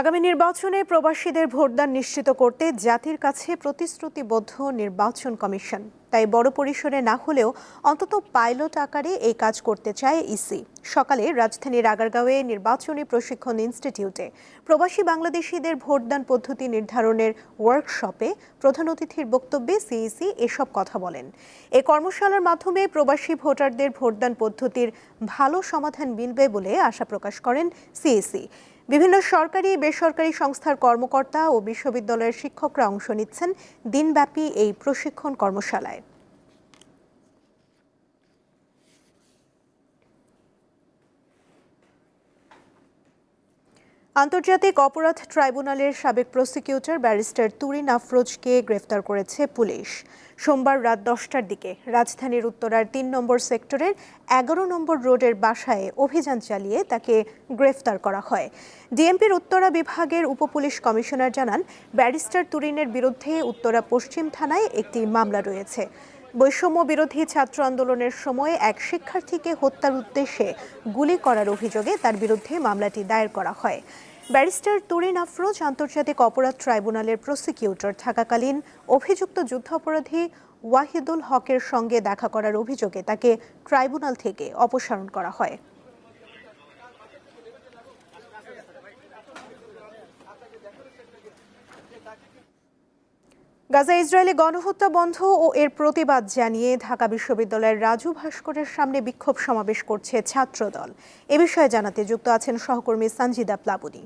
আগামী নির্বাচনে প্রবাসীদের ভোটদান নিশ্চিত করতে জাতির কাছে প্রতিশ্রুতিবদ্ধ নির্বাচন কমিশন। তাই বড় পরিসরে না হলেও অন্তত পাইলট আকারে এই কাজ করতে চায় ইসি। সকালে রাজধানীর আগারগাঁওয়ে নির্বাচনী প্রশিক্ষণ ইনস্টিটিউটে প্রবাসী বাংলাদেশিদের ভোটদান পদ্ধতি নির্ধারণের ওয়ার্কশপে প্রধান অতিথির বক্তব্যে সিইসি এসব কথা বলেন। এই কর্মশালার মাধ্যমে প্রবাসী ভোটারদের ভোটদান পদ্ধতির ভালো সমাধান মিলবে বলে আশা প্রকাশ করেন সিইসি। বিভিন্ন সরকারি বেসরকারি সংস্থার কর্মকর্তা ও বিশ্ববিদ্যালয়ের শিক্ষকরা অংশ নিচ্ছেন দিনব্যাপী এই প্রশিক্ষণ কর্মশালায়। আন্তর্জাতিক অপরাধ ট্রাইব্যুনালের সাবেক প্রসিকিউটর ব্যারিস্টার তুরিন আফরোজকে গ্রেফতার করেছে পুলিশ। সোমবার রাত দশটার দিকে রাজধানীর উত্তরার তিন নম্বর সেক্টরের এগারো নম্বর রোডের বাসায় অভিযান চালিয়ে তাকে গ্রেফতার করা হয়। ডিএমপির উত্তরা বিভাগের উপপুলিশ কমিশনার জানান, ব্যারিস্টার তুরিনের বিরুদ্ধে উত্তরা পশ্চিম থানায় একটি মামলা রয়েছে। বৈষম্য বিরোধী ছাত্র আন্দোলনের সময় এক শিক্ষার্থীকে হত্যার উদ্দেশ্যে গুলি করার অভিযোগে তার বিরুদ্ধে মামলাটি দায়ের করা হয়। ব্যারিস্টার তুরিন আফরোজ আন্তর্জাতিক অপরাধ ট্রাইব্যুনালের প্রসিকিউটর। থাকাকালীন অভিযুক্ত যুদ্ধাপরাধী ওয়াহিদুল হকের সঙ্গে দেখা করার অভিযোগে তাকে ট্রাইব্যুনাল থেকে অপসারণ করা হয়। গাজা ইসরায়েলি গণহত্যা বন্ধ ও এর প্রতিবাদ জানিয়ে ঢাকা বিশ্ববিদ্যালয়ের রাজু ভাস্করের সামনে বিক্ষোভ সমাবেশ করছে ছাত্রদল। এ বিষয়ে জানাতে যুক্ত আছেন সহকর্মী সঞ্জিদা প্লাবনী।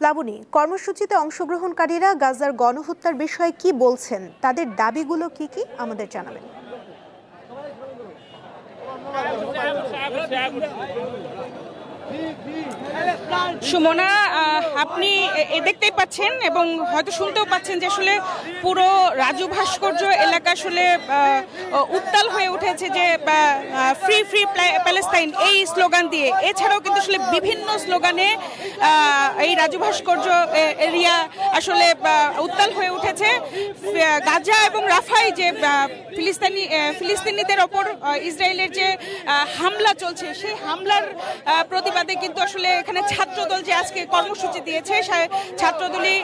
প্লাবনী, কর্মসূচিতে অংশগ্রহণকারীরা গাজার গণহত্যার বিষয়ে কি বলছেন? তাদের দাবিগুলো কি কি? আমাদের জানাবেন। সুমনা আপনি এ- দেখতেই পাচ্ছেন এবং হয়তো শুনতেও পাচ্ছেন যে আসলে পুরো রাজু ভাস্কর্য এলাকা আসলে উত্তাল হয়ে উঠেছে যে ফ্রি ফ্রি প্যালেস্তাইন এই স্লোগান দিয়ে। এছাড়াও কিন্তু আসলে বিভিন্ন স্লোগানে এই রাজু ভাস্কর্য এরিয়া আসলে উত্তাল হয়ে উঠেছে। গাজা এবং রাফাই যে ফিলিস্তিনি ফিলিস্তিনিদের ওপর ইসরায়েলের যে হামলা চলছে, সেই হামলার প্রতিবাদে কিন্তু আসলে এখানে ছাত্রদল যে আজকে কর্মসূচি দিয়েছে ছাত্রদলই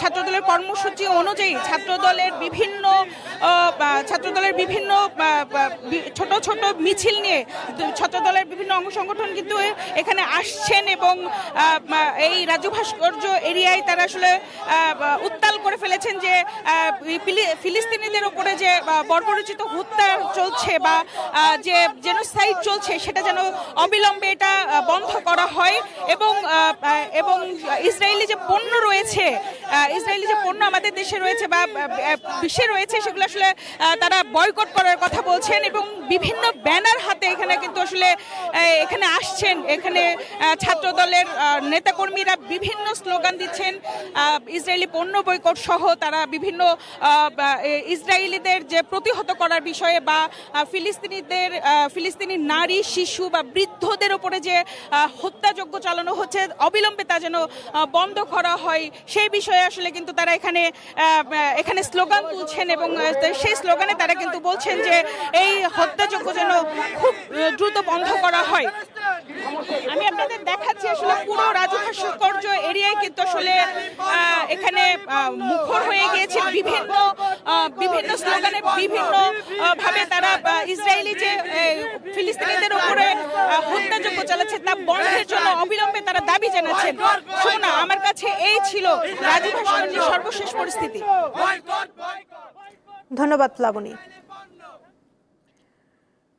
ছাত্রদলের কর্মসূচি অনুযায়ী ছাত্রদলের বিভিন্ন ছাত্রদলের বিভিন্ন ছোট ছোট মিছিল নিয়ে, ছাত্রদলের বিভিন্ন অঙ্গ সংগঠন কিন্তু এখানে আসছেন এবং এই রাজু ভাস্কর্য এরিয়ায় তারা আসলে উত্তাল করে ফেলেছেন যে ফিলি- ফিলিস্তিনিদের উপরে যে বর্বরচিত হত্যা চলছে বা যে জেনোসাইড চলছে, সেটা যেন অবিলম্বে এটা বন্ধ করা হয় এবং এবং ইসরায়েলি যে পণ্য রয়েছে ইসরায়েলি যে পণ্য আমাদের দেশে রয়েছে বা বিশ্বে রয়েছে, সেগুলো আসলে তারা বয়কট করার কথা বলছেন এবং বিভিন্ন ব্যানার হাতে এখানে কিন্তু আসলে এখানে আসছেন। এখানে ছাত্র দলের নেতাকর্মীরা বিভিন্ন স্লোগান দিচ্ছেন। ইসরায়েলি পণ্য বয়কট সহ তারা বিভিন্ন ইসরায়েলিদের যে প্রতিহত করার বিষয়ে বা ফিলিস্তিনিদের ফিলিস্তিনি নারী, শিশু বা বৃদ্ধদের ওপরে যে হত্যাযজ্ঞ চালানো হচ্ছে, অবিলম্বে তা যেন বন্ধ করা হয়, সেই বিষয়ে আসলে কিন্তু তারা এখানে এখানে স্লোগান তুলছেন এবং সেই স্লোগানে তারা কিন্তু বলছেন যে, এই হত্যাযজ্ঞ যেন খুব দ্রুত বন্ধ করা হয়। আমি আপনাদের দেখাচ্ছি আসলে পুরো রাজু ভাস্কর্য এরিয়ায় কিন্তু আসলে এখানে মুখর হয়ে গিয়েছে বিভিন্ন বিভিন্ন স্লোগানে বিভিন্ন ভাবে তারা ইসরায়েলি যে ফিলিস্তিনিদের উপরে আহ, হত্যাযজ্ঞ চালাচ্ছে তা বন্ধের জন্য অবিলম্বে তারা দাবি জানাচ্ছেন। শোনা আমার কাছে এই ছিল রাজু ভাস্কর্যের সর্বশেষ পরিস্থিতি। ধন্যবাদ প্লাবনী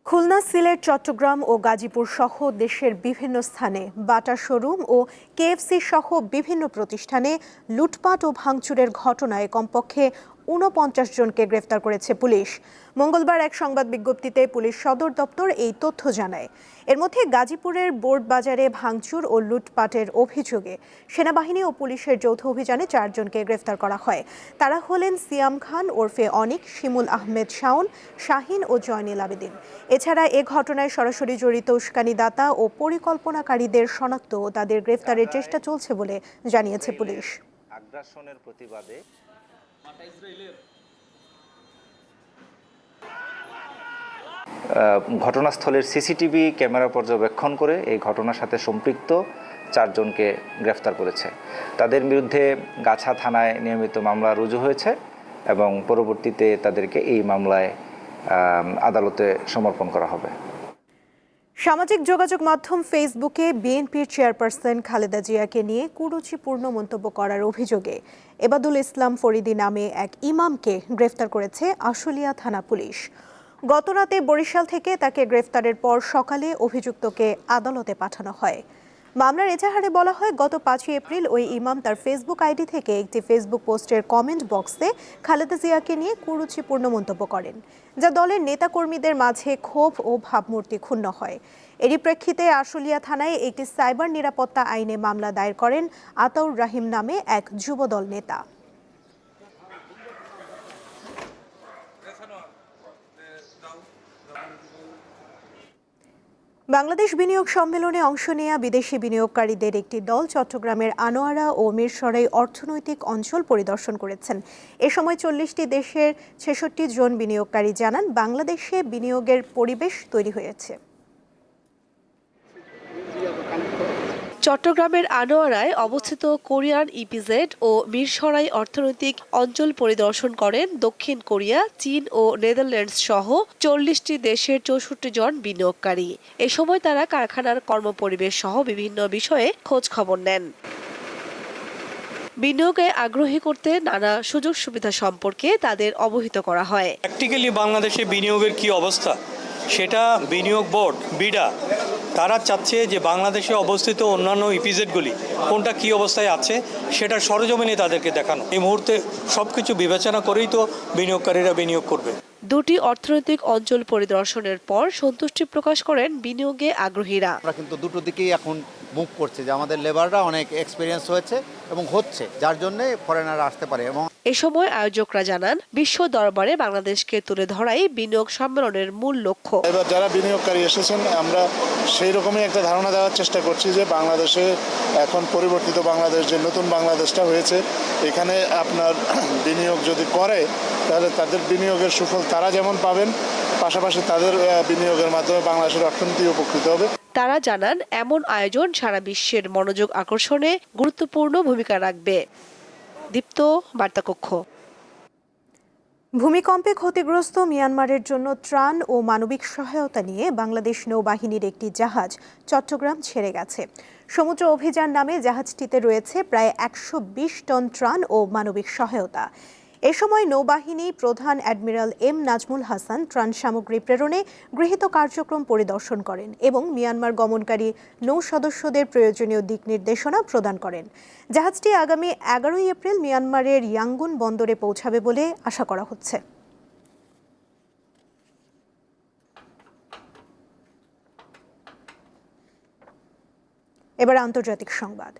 খুলনা, সিলেট, চট্টগ্রাম ও গাজীপুর সহ দেশের বিভিন্ন স্থানে বাটা শোরুম ও কেএফসি সহ বিভিন্ন প্রতিষ্ঠানে লুটপাট ও ভাঙচুরের ঘটনায় কমপক্ষে ঊনপঞ্চাশ জনকে গ্রেফতার করেছে পুলিশ। মঙ্গলবার এক সংবাদ বিজ্ঞপ্তিতে পুলিশ সদর দপ্তর এই তথ্য জানায়। এর মধ্যে গাজীপুরের বোর্ড বাজারে ভাঙচুর ও লুটপাটের অভিযোগে সেনাবাহিনী ও পুলিশের যৌথ অভিযানে চারজনকে গ্রেফতার করা হয়। তারা হলেন সিয়াম খান ওরফে অনিক, শিমুল আহমেদ শাওন, শাহিন ও জয়নীল আবেদিন। এছাড়া এ ঘটনায় সরাসরি জড়িত উস্কানিদাতা ও পরিকল্পনাকারীদের শনাক্ত ও তাদের গ্রেফতারের চেষ্টা চলছে বলে জানিয়েছে পুলিশ। প্রতিবাদে ঘটনাস্থলের সিসিটিভি ক্যামেরা পর্যবেক্ষণ করে এই ঘটনার সাথে সম্পৃক্ত চারজনকে গ্রেফতার করেছে। তাদের বিরুদ্ধে গাছা থানায় নিয়মিত মামলা রুজু হয়েছে এবং পরবর্তীতে তাদেরকে এই মামলায় আদালতে সমর্পণ করা হবে। সামাজিক যোগাযোগ মাধ্যম ফেসবুকে বিএনপির চেয়ারপারসন খালেদা জিয়াকে নিয়ে কুরুচিপূর্ণ মন্তব্য করার অভিযোগে এবাদুল ইসলাম ফরিদি নামে এক ইমামকে গ্রেফতার করেছে আশুলিয়া থানা পুলিশ। গতরাতে বরিশাল থেকে তাকে গ্রেফতারের পর সকালে অভিযুক্তকে আদালতে পাঠানো হয়। মামলার এজাহারে বলা হয়, গত পাঁচই এপ্রিল ওই ইমাম তার ফেসবুক আইডি থেকে একটি ফেসবুক পোস্টের কমেন্ট বক্সে খালেদা জিয়াকে নিয়ে কুরুচিপূর্ণ মন্তব্য করেন, যা দলের নেতাকর্মীদের মাঝে ক্ষোভ ও ভাবমূর্তি ক্ষুণ্ণ হয়। এরই প্রেক্ষিতে আশুলিয়া থানায় একটি সাইবার নিরাপত্তা আইনে মামলা দায়ের করেন আতাউর রাহিম নামে এক যুবদল নেতা। বাংলাদেশ বিনিয়োগ সম্মেলনে অংশ নেয়া বিদেশি বিনিয়োগকারীদের একটি দল চট্টগ্রামের আনোয়ারা ও মিরসরাই অর্থনৈতিক অঞ্চল পরিদর্শন করেছেন। এ সময় চল্লিশটি দেশের ছেষট্টি জন বিনিয়োগকারী জানান, বাংলাদেশে বিনিয়োগের পরিবেশ তৈরি হয়েছে। চট্টগ্রামের আনোয়ারায় অবস্থিত কোরিয়ান ইপিজেড ও মিরসরাই অর্থনৈতিক অঞ্চল পরিদর্শন করেন দক্ষিণ কোরিয়া, চীন ও নেদারল্যান্ডস সহ চল্লিশটি দেশের চৌষট্টি জন বিনিয়োগকারী। এ সময় তারা কারখানার কর্মপরিবেশ সহ বিভিন্ন বিষয়ে খোঁজ খবর নেন। বিনিয়োগে আগ্রহী করতে নানা সুযোগ সুবিধা সম্পর্কে তাদের অবহিত করা হয়। প্র্যাকটিক্যালি বাংলাদেশে বিনিয়োগের কি অবস্থা? সেটা বিনিয়োগ বোর্ড, বিডা তারা চাচ্ছে যে বাংলাদেশে অবস্থিত অন্যান্য ইপিজেডগুলি কোনটা কি অবস্থায় আছে সেটা সরজমিনে তাদেরকে দেখানো। এই মুহূর্তে সব কিছু বিবেচনা করেই তো বিনিয়োগকারীরা বিনিয়োগ করবে। দুটি অর্থনৈতিক অঞ্চল পরিদর্শনের পর সন্তুষ্টি প্রকাশ করেন বিনিয়োগে আগ্রহীরা। আমরা কিন্তু দুটো দিকেই এখন মুভ করছে যে আমাদের লেবাররা অনেক এক্সপিরিয়েন্স হয়েছে এবং হচ্ছে যার জন্যে ফরেনাররা আসতে পারে এবং এ সময় আয়োজকরা জানান বিশ্ব দরবারে বাংলাদেশকে তুলে ধরাই বিনিয়োগ সম্মেলনের মূল লক্ষ্য। এবার যারা বিনিয়োগকারী এসেছেন আমরা সেই রকমই একটা ধারণা দেওয়ার চেষ্টা করছি যে বাংলাদেশে এখন পরিবর্তিত বাংলাদেশ যে নতুন বাংলাদেশটা হয়েছে এখানে আপনার বিনিয়োগ যদি করে তাহলে তাদের বিনিয়োগের সুফল তারা যেমন পাবেন পাশাপাশি তাদের বিনিয়োগের মাধ্যমে বাংলাদেশের অর্থনীতি উপকৃত হবে। তারা জানান, এমন আয়োজন সারা বিশ্বের মনোযোগ আকর্ষণে গুরুত্বপূর্ণ ভূমিকা রাখবে। দীপ্ত, বার্তাকক্ষ। ভূমিকম্পে ক্ষতিগ্রস্ত মিয়ানমারের জন্য ত্রাণ ও মানবিক সহায়তা নিয়ে বাংলাদেশ নৌবাহিনীর একটি জাহাজ চট্টগ্রাম ছেড়ে গেছে। সমুদ্র অভিযান নামে জাহাজটিতে রয়েছে প্রায় একশো বিশ টন ত্রাণ ও মানবিক সহায়তা। এ সময় নৌবাহিনী প্রধান অ্যাডমিরাল এম নাজমুল হাসান ত্রাণ সামগ্রী প্রেরণে গৃহীত কার্যক্রম পরিদর্শন করেন এবং মিয়ানমার গমনকারী নৌ সদস্যদের প্রয়োজনীয় দিক নির্দেশনা প্রদান করেন। জাহাজটি আগামী এগারোই এপ্রিল মিয়ানমারের ইয়াঙ্গুন বন্দরে পৌঁছাবে বলে আশা করা হচ্ছে। এবার আন্তর্জাতিক সংবাদ।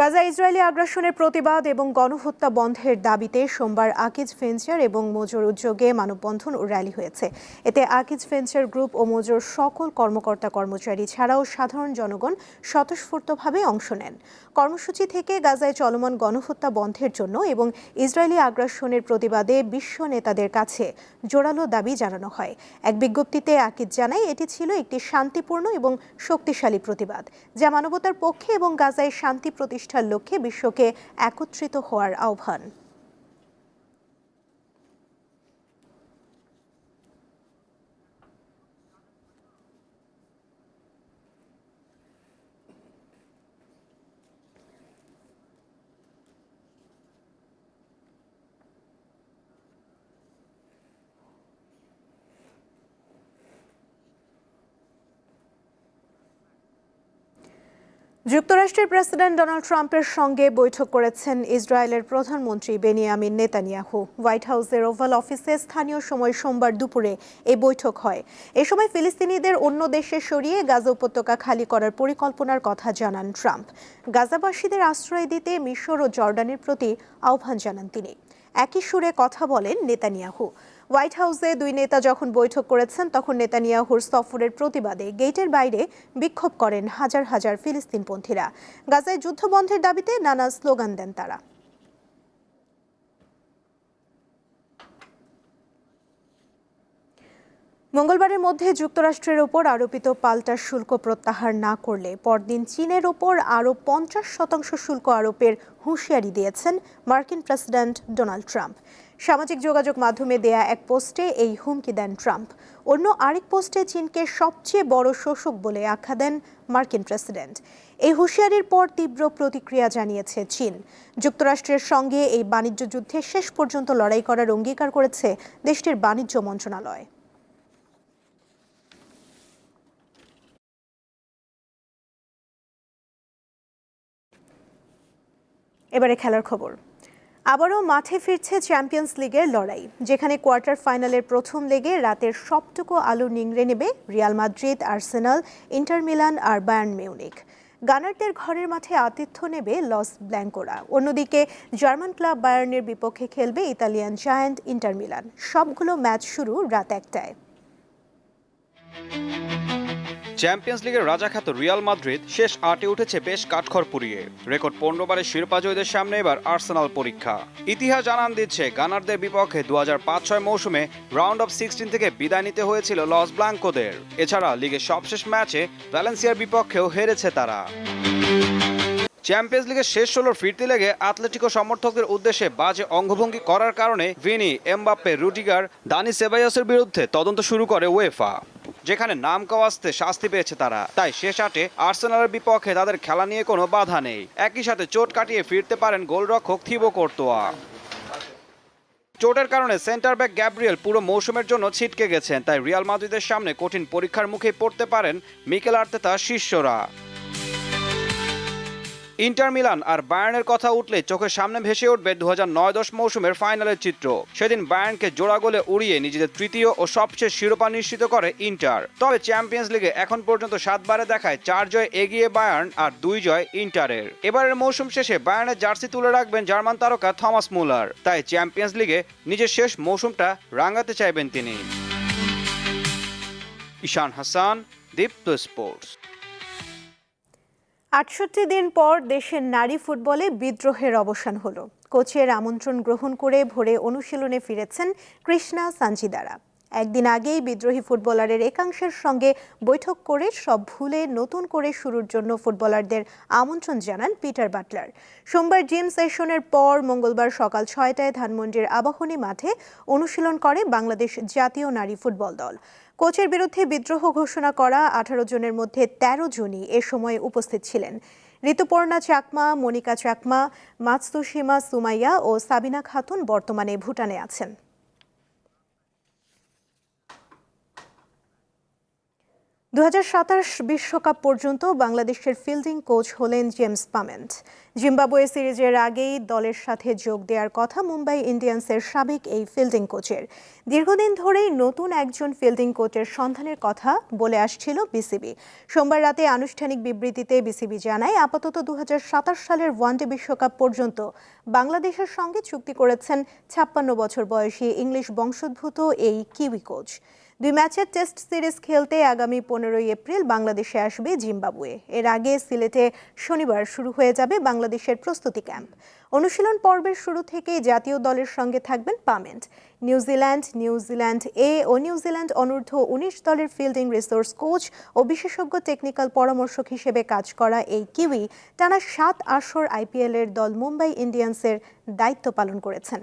গাজা ইসরায়েলি আগ্রাসনের প্রতিবাদ এবং গণহত্যা বন্ধের দাবিতে সোমবার আকিজ ভেঞ্চার এবং মোজোর উদ্যোগে মানববন্ধন ও র্যালি হয়েছে। এতে আকিজ ভেঞ্চার গ্রুপ ও মোজোর সকল কর্মকর্তা কর্মচারী ছাড়াও সাধারণ জনগণ স্বতঃস্ফূর্তভাবে অংশ নেন। কর্মসূচি থেকে গাজায় চলমান গণহত্যা বন্ধের জন্য এবং ইসরায়েলি আগ্রাসনের প্রতিবাদে বিশ্ব নেতাদের কাছে জোরালো দাবি জানানো হয়। এক বিজ্ঞপ্তিতে আকিজ জানায়, এটি ছিল একটি শান্তিপূর্ণ এবং শক্তিশালী প্রতিবাদ, যা মানবতার পক্ষে এবং গাজায় শান্তি প্রতিষ্ঠার লক্ষ্যে বিশ্বকে একত্রিত হওয়ার আহ্বান। যুক্তরাষ্ট্রের প্রেসিডেন্ট ডোনাল্ড ট্রাম্পের সঙ্গে বৈঠক করেছেন ইসরায়েলের প্রধানমন্ত্রী বেনিয়ামিন নেতানিয়াহু। হোয়াইট হাউসের ওভাল অফিসে স্থানীয় সময় সোমবার দুপুরে এই বৈঠক হয়। এ সময় ফিলিস্তিনিদের অন্য দেশে সরিয়ে গাজা উপত্যকা খালি করার পরিকল্পনার কথা জানান ট্রাম্প। গাজাবাসীদের আশ্রয় দিতে মিশর ও জর্ডানের প্রতি আহ্বান জানান তিনি। একই সুরে কথা বলেন নেতানিয়াহু। হোয়াইট হাউসে দুই নেতা যখন বৈঠক করেছেন, তখন নেতানিয়াহুর সফরের প্রতিবাদে গেটের বাইরে বিক্ষোভ করেন হাজার হাজার ফিলিস্তিনপন্থীরা। গাজায় যুদ্ধবন্ধের দাবিতে নানা স্লোগান দেন তারা। মঙ্গলবারের মধ্যে যুক্তরাষ্ট্রের ওপর আরোপিত পাল্টা শুল্ক প্রত্যাহার না করলে পরদিন চীনের ওপর আরও পঞ্চাশ শতাংশ শুল্ক আরোপের হুঁশিয়ারি দিয়েছেন মার্কিন প্রেসিডেন্ট ডোনাল্ড ট্রাম্প। সামাজিক যোগাযোগ মাধ্যমে দেয়া এক পোস্টে এই হুমকি দেন ট্রাম্প। অন্য আরেক পোস্টে চীনকে সবচেয়ে বড় শোষক বলে আখ্যা দেন মার্কিন প্রেসিডেন্ট। এই হুঁশিয়ারির পর তীব্র প্রতিক্রিয়া জানিয়েছে চীন। যুক্তরাষ্ট্রের সঙ্গে এই বাণিজ্য যুদ্ধে শেষ পর্যন্ত লড়াই করার অঙ্গীকার করেছে দেশটির বাণিজ্য মন্ত্রণালয়। এবারে খেলার খবর। আবারও মাঠে ফিরছে চ্যাম্পিয়ন্স লিগের লড়াই, যেখানে কোয়ার্টার ফাইনালের প্রথম লেগে রাতের সবটুকু আলো নিংড়ে নেবে Real Madrid Arsenal Inter Milan আর বায়ার্ন মিউনিক গানারদের ঘরের মাঠে আতিথ্য নেবে লস ব্ল্যাঙ্কোরা অন্যদিকে জার্মান ক্লাব বায়ার্নের বিপক্ষে খেলবে ইতালিয়ান জায়ান্ট ইন্টার মিলান সবগুলো ম্যাচ শুরু রাত একটায়। চ্যাম্পিয়ন্স লিগের রাজাখ্যাত রিয়াল মাদ্রিদ শেষ আটে উঠেছে বেশ কাঠখড় পুড়িয়ে। রেকর্ড পনেরো বারের শিরোপা জয়ীদের সামনে এবার আর্সেনাল পরীক্ষা। ইতিহাস জানান দিচ্ছে, গানারদের বিপক্ষে দু হাজার পাঁচ ছয় মৌসুমে রাউন্ড অফ সিক্সটিন থেকে বিদায় নিতে হয়েছিল লস ব্লাঙ্কোদের। এছাড়া লিগের সবশেষ ম্যাচে ভ্যালেন্সিয়ার বিপক্ষেও হেরেছে তারা। চ্যাম্পিয়ন্স লিগের শেষ ষোলোর ফিরতে লেগে আতলেটিকো সমর্থকদের উদ্দেশ্যে বাজে অঙ্গভঙ্গি করার কারণে ভিনি, এমবাপ্পে, রুডিগার, দানি সেবাইয়াসের বিরুদ্ধে তদন্ত শুরু করে ওয়েফা যেখানে নাম কাওয়াজতে শাস্তি পেয়েছে তারা। তাই শেষ আটে আর্সেনালের বিপক্ষে তাদের খেলা নিয়ে কোনো বাধা নেই। একই সাথে চোট কাটিয়ে ফিরতে পারেন গোলরক্ষক থিবো কোর্তোয়া। চোটের কারণে সেন্টার ব্যাক গ্যাব্রিয়েল পুরো মৌসুমের জন্য ছিটকে গেছেন, তাই রিয়াল মাদ্রিদের সামনে কঠিন পরীক্ষার মুখে পড়তে পারেন মিকেল আর্তেতা শিষ্যরা। ইন্টার মিলান আর বায়ার্নের কথা উঠলে চোখের সামনে ভেসে উঠবে দু নয় দশ মৌসুমের ফাইনালের চিত্র। সেদিন বায়ার্নকে জোড়া গোলে উড়িয়ে নিজেদের তৃতীয় ও সবচেয়ে শিরোপা নিশ্চিত করে ইন্টার। তবে চ্যাম্পিয়ন্স লিগে এখন পর্যন্ত সাতবারে দেখায় চার জয় এগিয়ে বায়ার্ন আর দুই জয় ইন্টারের। এবারের মৌসুম শেষে বায়ার্নের জার্সি তুলে রাখবেন জার্মান তারকা থমাস মুলার। তাই চ্যাম্পিয়ন্স লিগে নিজের শেষ মৌসুমটা রাঙাতে চাইবেন তিনি। ঈশান হাসান, দীপ্ত স্পোর্টস। আটষট্টি দিন পর দেশের নারী ফুটবলে বিদ্রোহের অবসান হলো। কোচের আমন্ত্রণ গ্রহণ করে ভোরে অনুশীলনে ফিরেছেন কৃষ্ণা সাঞ্জিদারা একদিন আগেই বিদ্রোহী ফুটবলারের একাংশের সঙ্গে বৈঠক করে সব ভুলে নতুন করে শুরুর জন্য ফুটবলারদের আমন্ত্রণ জানান পিটার বাটলার। সোমবার জিম সেশনের পর মঙ্গলবার সকাল ছয়টায় ধানমন্ডির আবাহনী মাঠে অনুশীলন করে বাংলাদেশ জাতীয় নারী ফুটবল দল। কোচের বিরুদ্ধে বিদ্রোহ ঘোষণা করা আঠারো জনের মধ্যে ১৩ জনই এ সময় উপস্থিত ছিলেন। ঋতুপর্ণা চাকমা, মনিকা চাকমা মাতসুসীমা সুমাইয়া ও সাবিনা খাতুন বর্তমানে ভুটানে আছেন। দু বিশ্বকাপ পর্যন্ত বাংলাদেশের ফিল্ডিং কোচ হলেন জেমস পামেন্ট। জিম্বাবুয়ে সিরিজের আগেই দলের সাথে যোগ দেওয়ার কথা মুম্বাই ইন্ডিয়ান্সের সাবেক এই ফিল্ডিং কোচের। দীর্ঘদিন ধরেই নতুন একজন ফিল্ডিং কোচের সন্ধানের কথা বলে আসছিল বিসিবি। সোমবার রাতে আনুষ্ঠানিক বিবৃতিতে বিসিবি জানায়, আপাতত দু হাজার সাতাশ সালের ওয়ানডে বিশ্বকাপ পর্যন্ত বাংলাদেশের সঙ্গে চুক্তি করেছেন ছাপ্পান্ন বছর বয়সী ইংলিশ বংশোদ্ভূত এই কিউই কোচ। দুই ম্যাচের টেস্ট সিরিজ খেলতে আগামী পনেরোই এপ্রিল বাংলাদেশে আসবে জিম্বাবুয়ে। এর আগে সিলেটে শনিবার শুরু হয়ে যাবে বাংলাদেশের প্রস্তুতি ক্যাম্প। অনুশীলন পর্বের শুরু থেকেই জাতীয় দলের সঙ্গে থাকবেন Pamment. New Zealand New Zealand A O New Zealand অনূর্ধ্ব উনিশ দলের ফিল্ডিং রিসোর্স কোচ ও বিশেষজ্ঞ টেকনিক্যাল পরামর্শক হিসেবে কাজ করা এই কিউই টানা সাত আসর আইপিএলের দল মুম্বাই ইন্ডিয়ান্সের দায়িত্ব পালন করেছেন।